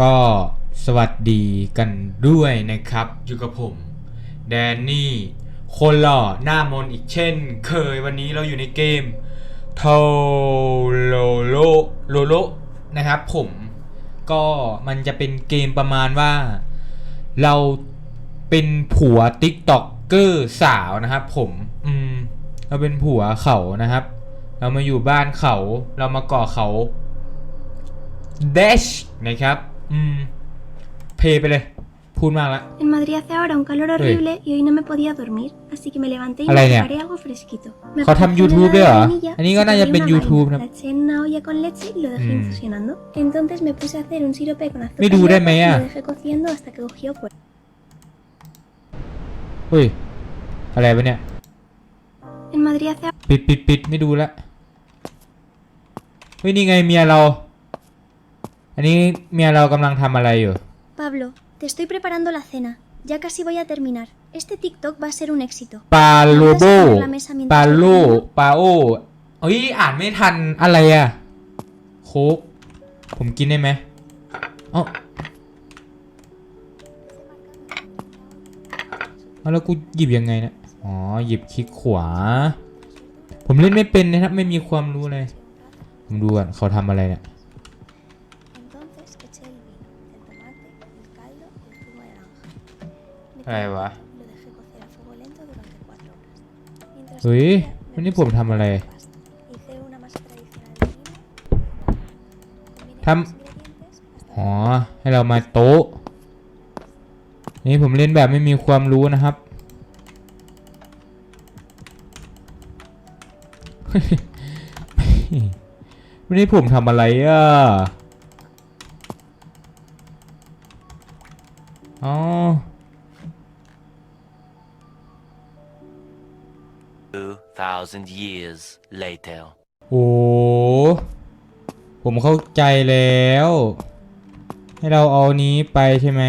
ก็สวัสดีกันด้วยนะครับ อยู่กับผม แดนนี่คนหล่อหน้ามนอีกเช่น เคยวันนี้เราอยู่ในเกมโทโลโลโลโลนะครับผมก็มันจะเป็นเกมประมาณว่า เราเป็นผัวติ๊กต็อกเกอร์สาวนะครับผมอืมเราเป็นผัวเขานะครับ เรามาอยู่บ้านเขา เรามาก่อเขา dash นะครับ อืม เพย์ไปเลย พูดมากแล้ว En Madrid hace ahora un calor horrible y hoy no me podía dormir, así que me levanté y me Aleña. preparé algo fresquito. Me เขาทำ puse una YouTube ด้วยเหรอ helada de vainilla, อันนี้ก็น่าจะเป็น separé una YouTube vaina, นะ La eché en una olla con leche y lo dejé Mm. infusionando. Entonces me puse a hacer un sirope con azúcar ไม่ดู y ได้ไหม agua y อะ lo dejé cociendo hasta que cogió cuerpo. เฮ้ย อะไรวะเนี่ย En Madrid hace ปิดปิดปิดไม่ดูละเฮ้ยนี่ไงเมียเรา อันนี้เมียเรากำลังทำอะไรอยู่ Pablo, te estoy preparando la cena. Ya casi voy a terminar. Este TikTok va a ser un éxito. ปาโลโบ ปาโลปาโอเอ้ยอ่านไม่ทันอะไรอะโคกผมกินได้ไหมเอ้าเอาแล้วกูหยิบยังไงเนะอ๋อ หยิบคลิกขวา ผมเล่นไม่เป็นนะครับ ไม่มีความรู้เลยผมดูก่อนเขาทำอะไรเนี่ย อะไรวะ Lo dejé cocer a fuego lento durante cuatro horas. Mientras เฮ้ย cocía, วัน me นี้ puse ผม a ทำอะไร preparar la pasta. Hice una masa tradicional de lima. Combiné Tam- los ingredientes hasta อ๋อ ให้เรามาโต๊ะ นี่ผมเล่นแบบไม่มีความรู้นะครับ วันนี้ผมทำอะไรอะ 2,000 years later. โอ้ผมเข้าใจแล้ว ให้เราเอานี้ไปใช่ไหม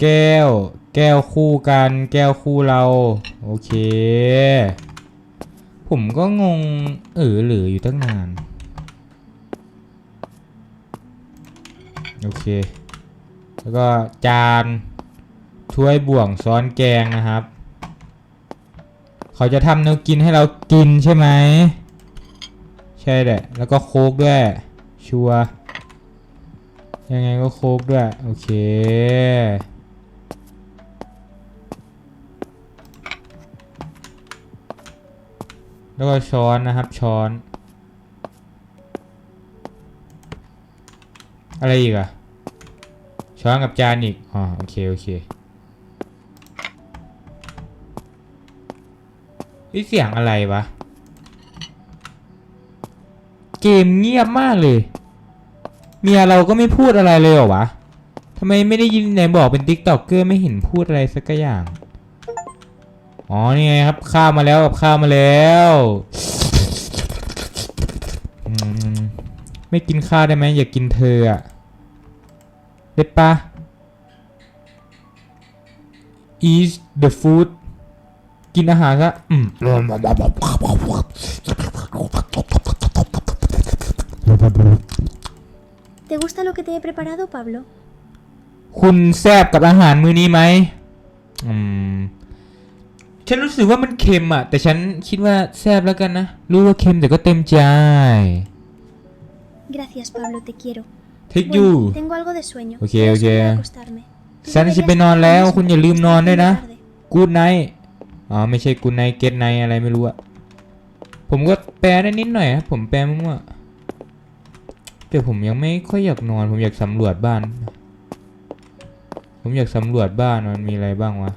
แก้ว แก้วคู่กัน แก้วคู่เรา โอเค ผมก็งง เออหรืออยู่ตั้งนาน โอเค แล้วก็จาน ถ้วยบ่วงซ้อนแกงนะครับ เขาจะทำแนวกินให้เรากินใช่ไหม ใช่แหละ แล้วก็โคกด้วย ชัว ยังไงก็โคกด้วย โอเคแล้วก็ช้อนนะครับช้อน อะไรอีกอะช้อนกับจานอีกอ๋อโอเค โอเค นี่เสียงอะไรวะ เกมเงียบมากเลย เมียเราก็ไม่พูดอะไรเลยเหรอวะทำไมไม่ได้ยินไหนบอกเป็นติ๊กต็อกเกอร์ไม่เห็นพูดอะไรสักอย่าง อ๋อนี่ไงครับข้าวมาแล้วกับข้าวมาแล้วมไม่กินข้าวได้ไหมอย่ากกินเธออะเด็ดปะ eat the food กินอาหารซะอืม ¿Te gusta lo que te he preparado, Pablo? คุณแซบกับอาหารมื้อนี้ไหมอืม ฉันรู้สึกว่ามันเค็มอะ แต่ฉันคิดว่าแซบแล้วกันนะ รู้ว่าเค็มแต่ก็เต็มใจ Gracias, Pablo, te quiero. take you Bueno, tengo algo de sueño. Ok, Quiero ok. salir a acostarme. Tú ฉันจะ deberías ไปนอนแล้ว hacer lo คุณ mismo. อย่าลืมนอนด้วยนะ Está haciendo tarde. good night อ๋อไม่ใช่ good night get night อะไรไม่รู้อะผมก็แปลได้นิดหน่อยครับผมแปลมั่วแต่ผมยังไม่ค่อยอยากนอน ผมอยากสำรวจบ้าน ผมอยากสำรวจบ้านมันมีอะไรบ้างวะ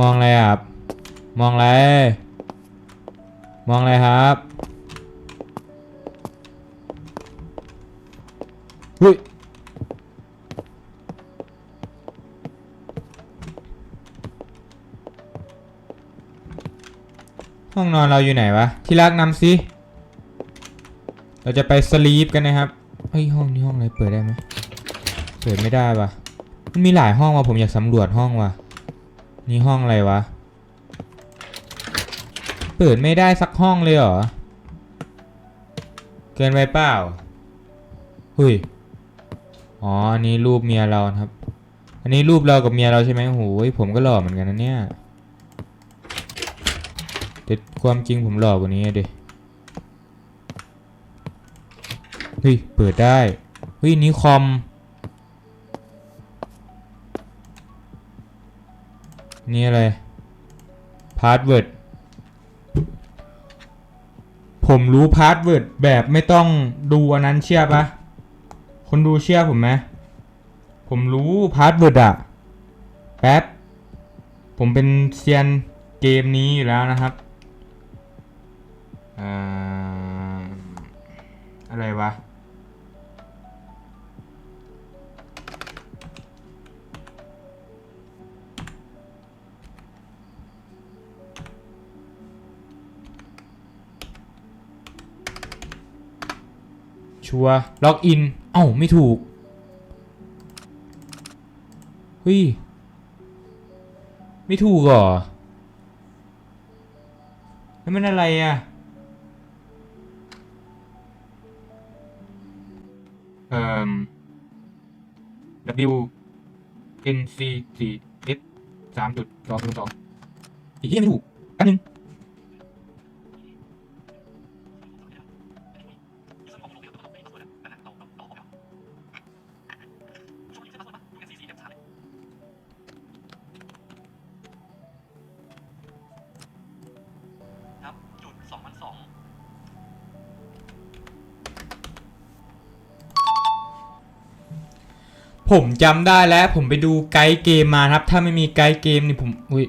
มองอะไรครับ มองอะไร มองอะไรครับเฮ้ย ห้องนอนเราอยู่ไหนวะ ที่รักนำสิเราจะไปสลีปกันนะครับเฮ้ยห้องนี้ห้องอะไรเปิดได้ไหมเปิดไม่ได้วะมันมีหลายห้องว่ะผมอยากสำรวจห้องว่ะ นี่ห้องอะไรวะ เปิดไม่ได้สักห้องเลยเหรอ เกินไปเปล่าเฮ้ยอ๋อ อันนี้รูปเมียเราครับ อันนี้รูปเรากับเมียเราใช่ไหมโอ้โหผมก็หล่อเหมือนกันนะเนี่ย แต่ความจริงผมหลอกว่านี้อะดิเฮ้ย เปิดได้ เฮ้ย นี่คอม นี่อะไร พาสเวิร์ด ผมรู้พาสเวิร์ดแบบไม่ต้องดูอันนั้นเชื่อปะคนดูเชื่อผมไหมผมรู้พาสเวิร์ดอะแป๊บ ผมเป็นเซียนเกมนี้อยู่แล้วนะครับ อะไรวะ ชัวล็อกอิน เอ้า ไม่ถูก เฮ้ย ไม่ถูกเหรอ แล้วมันอะไรอะ เอ่อ W N C สี่ S สามจุดสองศูนย์สองอีกที่ไม่ถูกอันหนึ่ง ผมจำได้แล้ว ผมไปดูไกด์เกมมาครับ ถ้าไม่มีไกด์เกมนี่ผมอุ้ย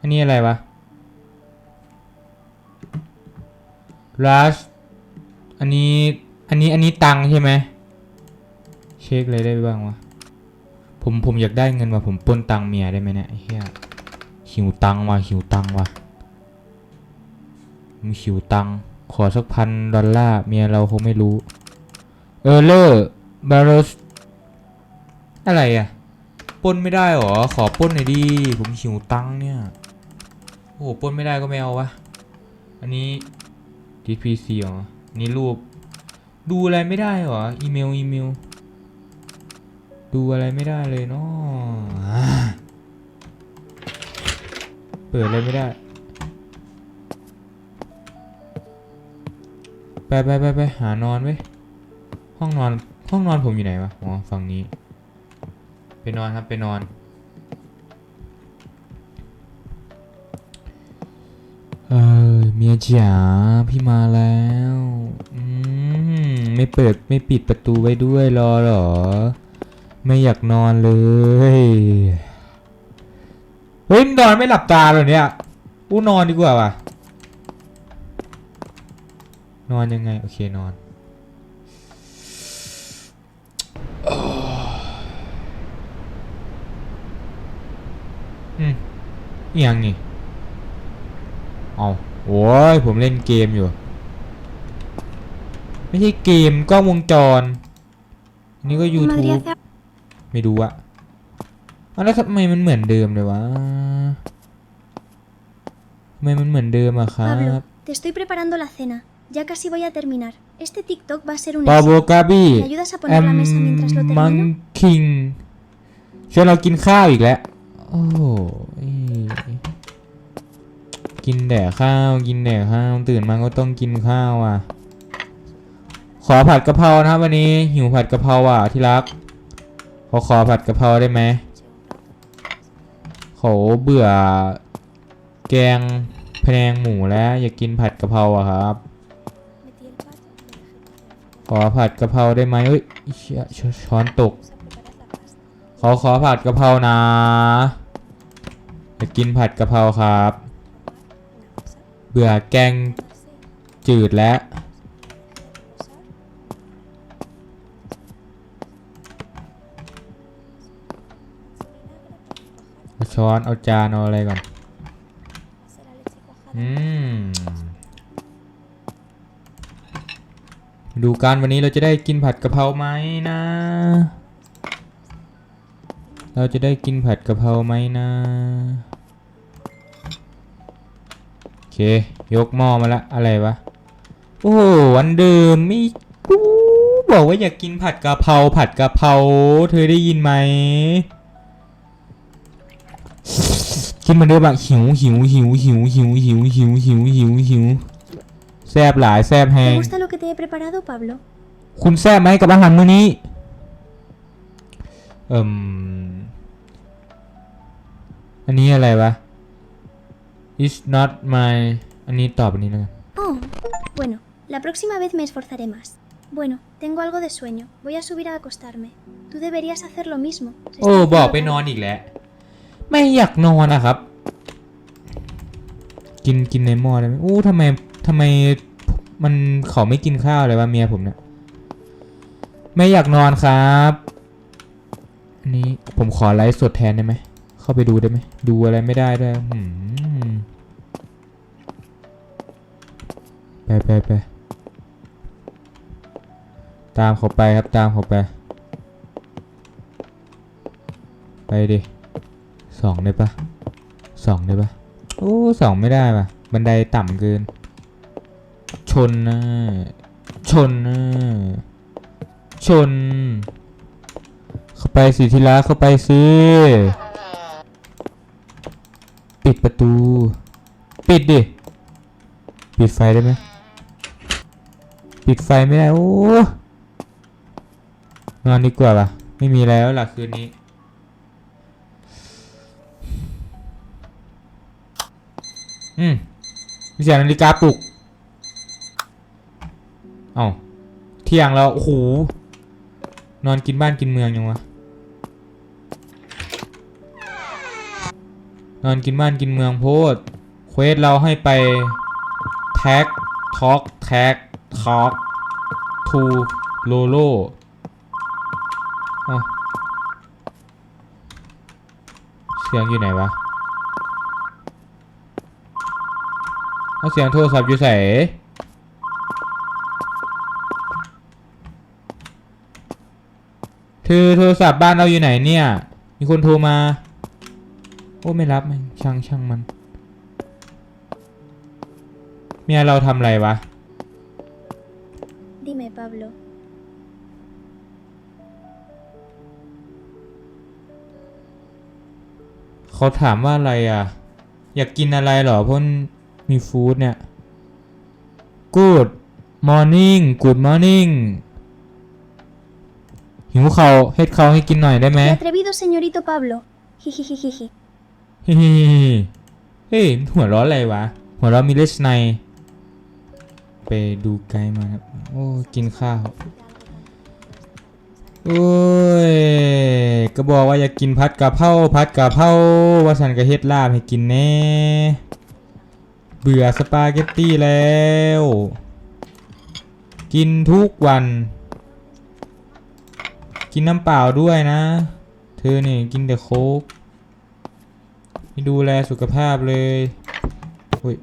อันนี้อะไรวะ rush อันนี้อันนี้อันนี้ตังใช่ไหมเช็คเลยได้บ้างวะผมผมอยากได้เงินว่ะผมปล้นตังเมียได้ไหมเนี่ยเฮียหิวตังว่ะหิวตังว่ะมึงหิวตังขอสักพันดอลลาร์เมียเราคงไม่รู้ ออเลอร์บาร์สอะไรอะป้นไม่ได้หรอ ขอป้นหน่อยดิผมหิวตังเนี่ย โอ้โหป้นไม่ได้ก็ไม่เอาวะ อันนี้ DPC เหรอนนี้รูป ดูอะไรไม่ได้หรอ อีเมลอีเมล ดูอะไรไม่ได้เลยเนาะเปิดอะไรไม่ได้ ไปไปไปไปหานอนไว้ ห้องนอนห้องนอนผมอยู่ไหนวะอ๋อฝั่งนี้ ไปนอนครับไปนอน เออเมียจ๋าพี่มาแล้วอืมไม่เปิดไม่ปิดประตูไว้ด้วยรอเหรอ ไม่อยากนอนเลย เฮ้ยนอนไม่หลับตาเลยเนี่ยอู้นอนดีกว่าว่ะนอนยังไง โอเคนอน อืม อหยังนี่เอาโอ้ยผมเล่นเกมอยู่ ไม่ใช่เกมกล้องวงจรอันนี่ก็ Madrid YouTube hace ไม่รู้อะเอาแล้วทำไมมันเหมือนเดิมเลยวะทำไมมันเหมือนเดิมอะครับ Pablo, te estoy preparando la cena. Ya casi voy a terminar. Este TikTok va a ser un ปาโบ éxito. กาบี้ ¿Me ayudas a แอ poner ม la mesa mientras lo มัง termino? คิงชวนเรากินข้าวอีกแล้ว โอ้ยกินแต่ข้าว กินแต่ข้าว ตื่นมาก็ต้องกินข้าวอะ ขอผัดกะเพรานะครับวันนี้หิวผัดกะเพราอะที่รัก ขอขอผัดกะเพราได้ไหมเขาเบื่อ แกงพะแนงหมูแล้วอยากกินผัดกะเพราอะครับ Metí el pato, lo dejé por ขอผัดกะเพราได้ไหมเอ้ยเชี่ยชช้อนตก Vamos a preparar la pasta. ขอขอผัดกะเพรานะอยากกินผัดกะเพราครับ เบื่อแกงจืดแล้วเอาช้อนเอาจานเอาอะไรก่อน อืม ดูการวันนี้เราจะได้กินผัดกะเพราไหมนะ เราจะได้กินผัดกะเพราไหมนะโอเค ยกหม้อมาละอะไรวะ โอ้โหวันเดิมไม่กูบอกว่าอยากกินผัดกะเพราผัดกะเพราเธอได้ยินไหมกินมันเดิมอะหิวหิวหิวหิวหิวหิวหิวหิวหิวหิวแซบหลายแซบแห ¿Te ง gusta lo que te he preparado, Pablo? คุณแซบไหมกับอาหารมื้อนี้เอ่ม อันนี้อะไรวะ is not my อันนี้ตอบอันนี้แล้วกัน Oh, bueno, la próxima vez me esforzaré más. Bueno, tengo algo de sueño. Voy a subir a acostarme. Tú deberías hacer lo mismo. Se โอ้ está haciendo บอกไป tarde. นอนอีกแล้ว ไม่อยากนอนนะครับ กินกินในหม้อได้ไหมอู้ทำไมทำไมมันเขาไม่กินข้าวเลยวะเมียผมเนี่ยไม่อยากนอนครับอันนี้ผมขอไลฟ์สดแทนได้ไหม เข้าไปดูได้ไหมดูอะไรไม่ได้ด้วยไปไปไปตามเขาไปครับตามเขาไป ไปดิสองได้ปะสองได้ปะโอ้สองไม่ได้ปะบันไดต่ำเกิน ชนนะชนนะชน เข้าไปสิทีละเข้าไปสิ ตู ปิดดิ ปิดไฟได้ไหมปิดไฟไม่ได้ โอ้นอนดีกว่าปะไม่มีแล้วล่ะคืนนี้ อืมมีเสียงนาฬิกาปลุก เอ้า เที่ยงแล้ว โอ้โห นอนกินบ้านกินเมืองยังวะ นอนกินบ้านกินเมืองโพดเควสเราให้ไปแท็กท็อกแท็กท็อกทูโลโลเสียงอยู่ไหนวะเอาเสียงโทรศัพท์อยู่ใส่เธอโทรศัพท์บ้านเราอยู่ไหนเนี่ย มีคนโทรมา โอ้ไม่รับมันช่างช่างมันเมียเราทำอะไรวะ Dime, Pablo. เขาถามว่าอะไรอะ อยากกินอะไรเหรอเพราะมีฟู้ดเนี่ย Good morning Good morning หิวเขาวเฮ็ดเขาวให้กินหน่อยได้ไหม ¡Qué atrevido, señorito Pablo! Jijijijiji. เฮ้ยเฮ้ยหัวเร้อนอะไรวะ หัวเร้อนมีเลสไนไปดูไกด์มาครับ โอ้กินข้าวโอ้ยก็บอกว่าอยากกินพัดกะเพราพัดกะเพราว่าฉันก็เฮ็ดลาบให้กินแน่เบื่อสปาเกตตี้แล้ว กินทุกวัน กินน้ำเปล่าด้วยนะ เธอเนี่ยกินแต่โค้ก ไม่ดูแลสุขภาพเลยอุ้ย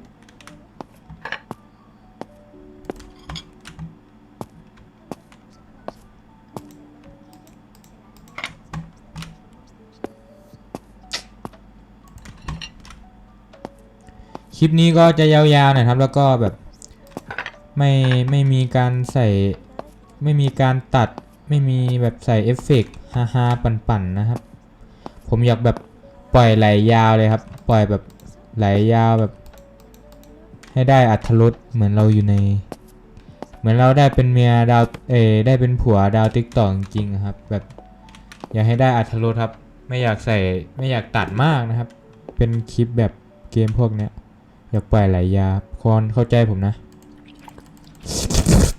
คลิปนี้ก็จะยาวๆหน่อยครับ แล้วก็แบบไม่ไม่มีการใส่ไม่มีการตัดไม่มีแบบใส่เอฟเฟกต์ฮาฮาๆปั่นๆนะครับ ผมอยากแบบ ปล่อยไหลยาวเลยครับ ปล่อยแบบไหลยาวแบบ ให้ได้อัธรสเหมือนเราอยู่ใน เหมือนเราได้เป็นเมียดาวเอได้เป็นผัวดาวติ๊กตอกจริงครับ แบบ อยากให้ได้อัธรสครับ ไม่อยากใส่ไม่อยากตัดมากนะครับ เป็นคลิปแบบเกมพวกเนี้ยอยากปล่อยไหลยาวคอนเข้าใจผมนะ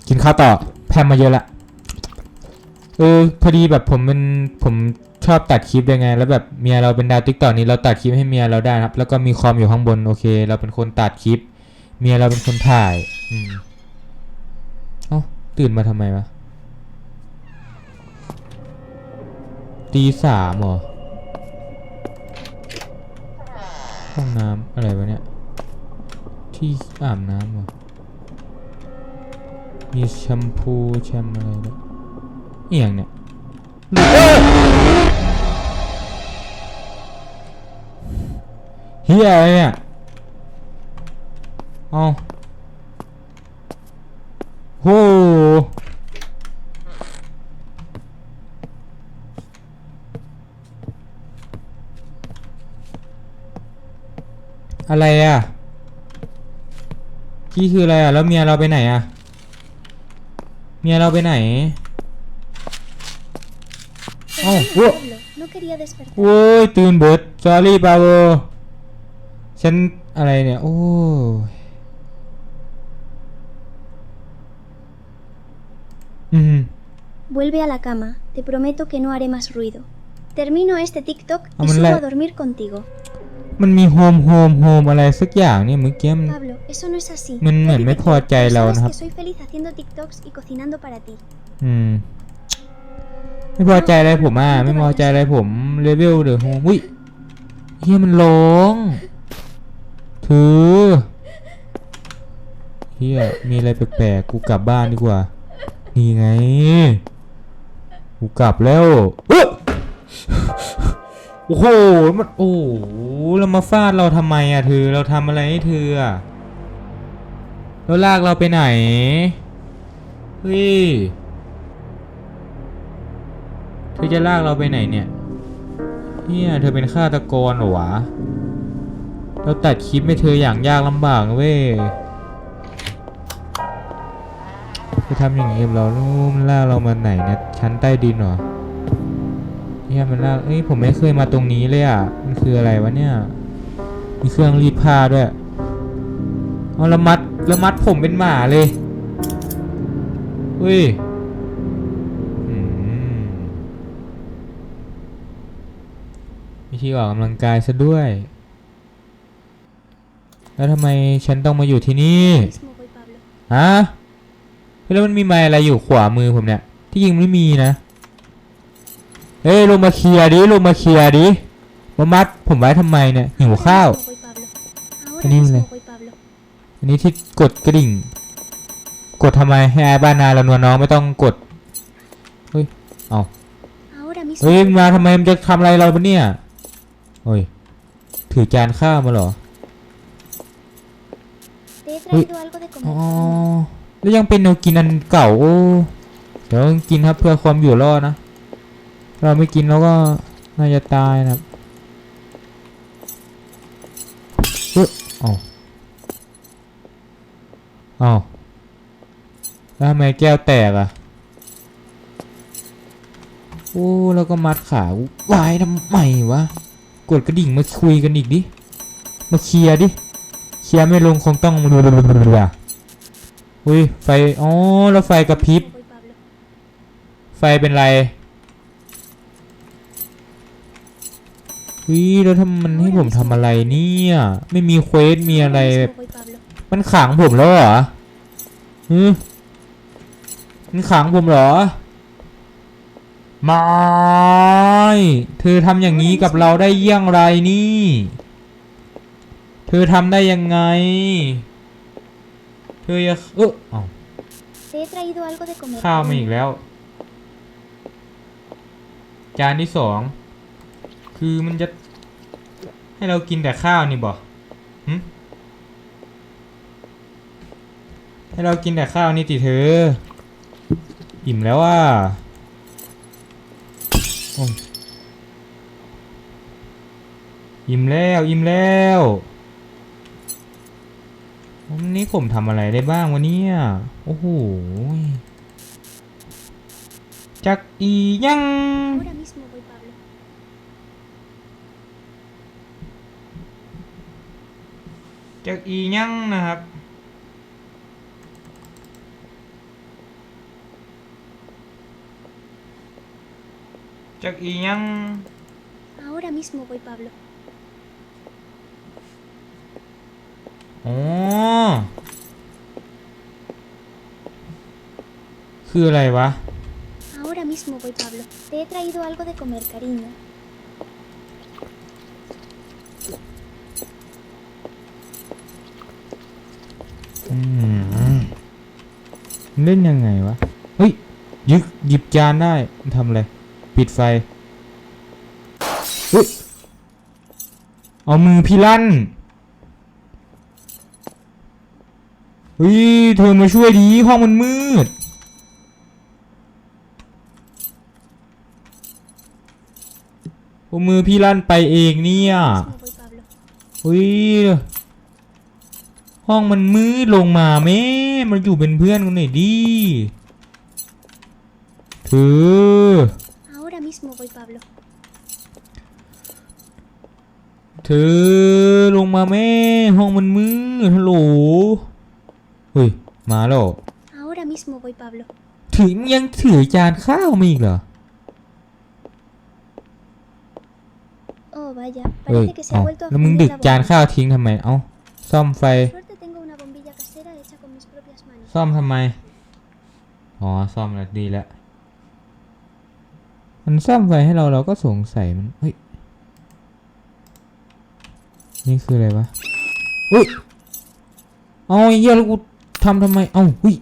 กินข้าวต่อแพมมาเยอะละเออพอดีแบบผมเป็นผม ชอบตัดคลิปยังไง แล้วแบบเมียเราเป็นดาวติ๊กตอกนี้เราตัดคลิปให้เมียเราได้นะครับ แล้วก็มีคอมอยู่ข้างบนโอเค เราเป็นคนตัดคลิป เมียเราเป็นคนถ่าย อืมเอ้าตื่นมาทำไมวะตีสามเหรอห้องน้ำอะไรวะเนี่ย ที่อาบน้ำหรอมีแชมพูแชมอะไรด้วยเอียงเนี่ย เฮียอะไรเนี่ย เอาโหอะไรอะที่คืออะไรอะ แล้วเมียเราไปไหนอะ เมียเราไปไหน Oh, oh. Pablo, no quería despertar. โอ้ยตื่นเบิด sorry ปาโบฉันอะไรเนี่ย โอ้ยอืม Vuelve a la cama, te prometo que no haré más ruido. Termino este TikTok y Vamos, subo la- a dormir contigo. มันมีโฮมโฮมโฮมอะไรสักอย่างเนี่ยเมื่อกี้มัน Pablo, eso no es así. Men- men- Repite me que- puedo pero echar la sabes hoja. que soy feliz haciendo TikToks y cocinando para ti. อืม ไม่พอใจอะไรผมอะไม่พอใจอะไรผมเลเวลเดอะโฮมอุ้ยเฮียมันร้องถือเฮียมีอะไรแปลกๆกูกลับบ้านดีกว่านี่ไงกูกลับแล้วเอ้อโอ้โหมันโอ้โหแล้วมาฟาดเราทำไมอะเธอเราทำอะไรให้เธออะแล้วลากเราไปไหนเฮ้ย เธอจะลากเราไปไหนเนี่ยเนี่ยเธอเป็นฆาตกรเหรอวะเราตัดคลิปให้เธออย่างยากลำบากเว้ยจะทำอย่างนี้กับเราลูกมันลากเรามาไหนเนี่ยชั้นใต้ดินเหรอเนี่ยมันลากเอ้ยผมไม่เคยมาตรงนี้เลยอะมันคืออะไรวะเนี่ย มีเครื่องรีดผ้าด้วยเอาละมัดละมัดผมเป็นหมาเลยเฮ้ย มีที่ออกกำลังกายซะด้วย แล้วทำไมฉันต้องมาอยู่ที่นี่ฮะแล้วมันมีไม้อะไรอยู่ขวามือผมเนี่ย ที่ยิงไม่มีนะเฮ้ยลงมาเคลียร์ดิลงมาเคลียร์ดิมามัดผมไว้ทำไมเนี่ยหิวข้าว mismo voy, Pablo. Ahora Vení, mismo vení. voy, Pablo. อันนี้ที่กดกระดิ่ง กดทำไมให้อาบ้านนาละนวลน้องไม่ต้องกดเฮ้ยเอาเฮ้ย voy, มันมาทำไมมันจะทำอะไรเราปะเนี่ย โอ้ย ถือจานข้าวมาเหรอ Te he Uy. traído algo de อ๋อ comer. แล้วยังเป็นแนวกินอันเก่าโอ้เดี๋ยวต้องกินครับเพื่อความอยู่รอดนะ เราไม่กินแล้วก็น่าจะตายนะครับเฮ้ยอ๋ออ๋อแล้วทำไมแก้วแตกอะ โอ้ แล้วก็มัดขาวายทำไมวะ กดกระดิ่งมาคุยกันอีกดิ มาเคลียร์ดิ เคลียร์ไม่ลงคงต้องรัวๆอุ้ยไฟ อ๋อ แล้วไฟกระพริบ ไฟเป็นไรวิแล้วทำมันให้ผมทำอะไรเนี่ย ไม่มีเควส มีอะไรแบบมันขังผมแล้วเหรอฮึมันขังผมเหรอม่ เธอทำอย่างนี้กับเราได้เยี่ยงไรนี่ เธอทำได้ยังไง เธออย่าเอออ Te he traído algo de comer. ข้าวมาอีกแล้ว จานที่สอง คือมันจะ ให้เรากินแต่ข้าวนี่บ่หึให้เรากินแต่ข้าวนี่ติเธอ อิ่มแล้วว่าโอ้ย อิ่มแล้วอิ่มแล้ววันนี้ผมทำอะไรได้บ้างวันนี้โอ้โหจักอียัง Ahora mismo voy, Pablo. จักอียังนะครับจักอียัง Ahora mismo voy, Pablo. อ๋อ คืออะไรวะ Ahora mismo voy, Pablo. Te he traído algo de comer, cariño. อืมเล่นยังไงวะ เฮ้ยหยิบหยิบจานได้มันทำอะไร ปิดไฟเฮ้ย เอามือพี่ลั่น เฮ้ยเธอมาช่วยดีห้องมันมืดเอามือพี่ลั่นไปเองเนี่ย Ahora mismo voy, Pablo. เฮ้ยห้องมันมืดลงมาแม่มันอยู่เป็นเพื่อนกันหน่อยดิเธอ Ahora mismo voy, Pablo. เธอลงมาแม่ห้องมันมืดฮัลโหล เฮ้ย มาแล้ว Ahora mismo voy, Pablo. ถึงยังถือจานข้าวมาอีกเหรอ Oh, vaya. เฮ้ย Parece que se เอ้า ha vuelto a แล้วมึง fundir ดึก la จาน bombilla. ข้าวทิ้งทำไม เอ้า ซ่อมไฟ Por suerte tengo una bombilla casera hecha con mis propias manos. ซ่อมทำไม อ๋อ ซ่อมแล้วดีแล้ว มันซ่อมไฟให้เราเราก็สงสัยมัน เฮ้ย นี่คืออะไรวะ อุ้ย เอาไอ้เหี้ยแล้วกู ทำทำไม เอ้าหุย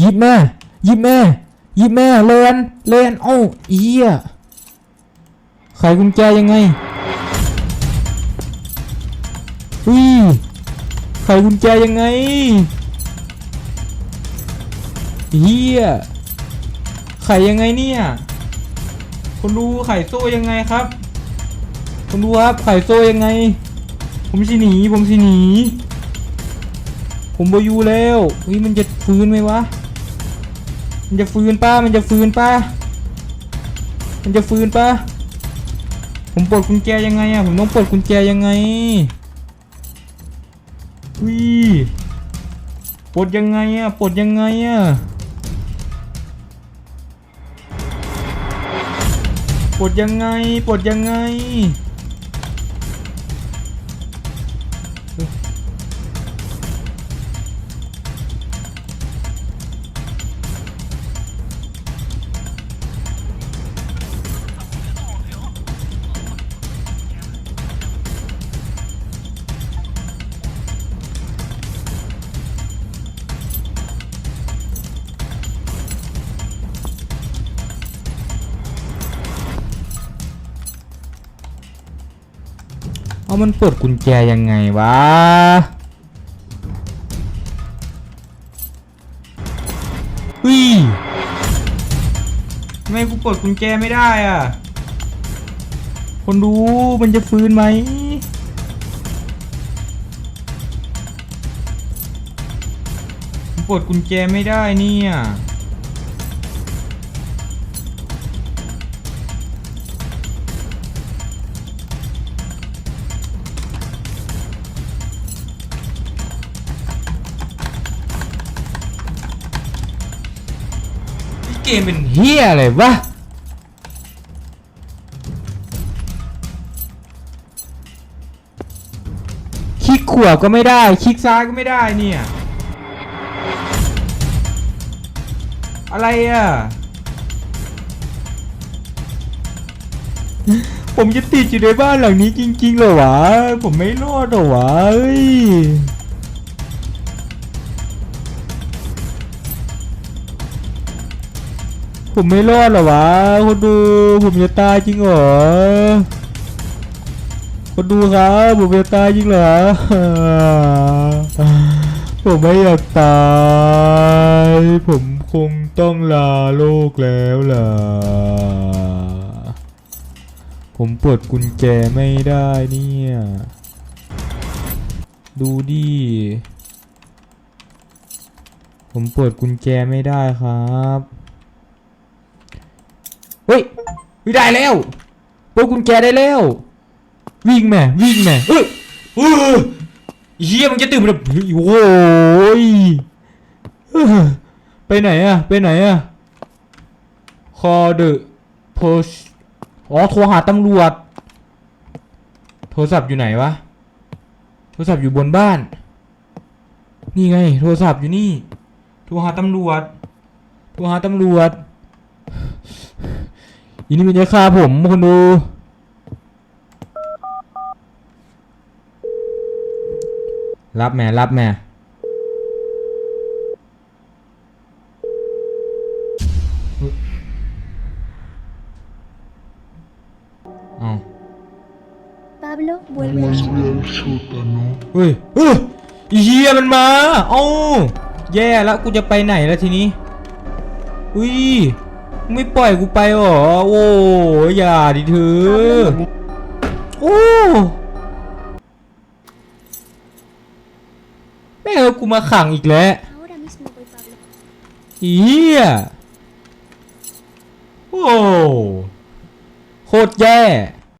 หยิบแม่หยิบแม่หยิบแม่เลนเลนเอ้าไอ้เหี้ยไขกุญแจยังไงอุ้ยไขกุญแจยังไงเฮียไขยังไงเนี่ยคุณดูไขโซ่ยังไงครับคุณดูครับไขโซ่ยังไง ผมสิหนีผมสิหนี ผมบอยู่แล้วเฮ้ยมันจะฟื้นไหมวะ มันจะฟื้นป้ามันจะฟื้นป้ามันจะฟื้นป้าผมปลดกุญแจยังไงอะผมต้องปลดกุญแจยังไงวิปลดยังไงอะปลดยังไงอะปลดยังไงปลดยังไง เอามันปลดกุญแจยังไงวะวิทำไมกูปลดกุญแจไม่ได้อะ คนดูมันจะฟื้นไหมผมปลดกุญแจไม่ได้เนี่ย เกมเป็นเฮียอะไรวะคลิกขวาก็ไม่ได้ คลิกซ้ายก็ไม่ได้เนี่ย อะไรอะ ผมจะติดอยู่ในบ้านหลังนี้จริงๆเหรอวะ ผมไม่รอดเหรอวะเอ้ย ผมไม่รอดหรอวะคนดูผมจะตายจริงเหรอคนดูครับผมจะตายจริงเหรอผมไม่อยากตาย ผมคงต้องลาโลกแล้วล่ะ ผมปลดกุญแจไม่ได้เนี่ย ดูดิ ผมปลดกุญแจไม่ได้ครับ เฮ้ยไม่ได้แล้วเปิดกุญแจได้แล้ว วิ่งแม่วิ่งแม่เฮ้ยเฮ้ยเฮียมันจะตื่นมาแบบโอ้ยไปไหนอะไปไหนอะ call the post อ๋อโทรหาตำรวจ โทรศัพท์อยู่ไหนวะ โทรศัพท์อยู่บนบ้าน นี่ไง โทรศัพท์อยู่นี่ โทรหาตำรวจ โทรหาตำรวจ อีนี่มันจะฆ่าผมคนดู รับแม่รับแม่เอา Pablo vuelve a... เฮ้ยเฮ้ยอีเฮียมันมา เอ้า แย่แล้วกูจะไปไหนแล้วทีนี้ อุ้ยมึง ไม่ปล่อยกูไปหรอ โอ้อย่าดิเธอ โอ้แม่เอากูมาขังอีกแล้วเฮียโอ้โคตรแย่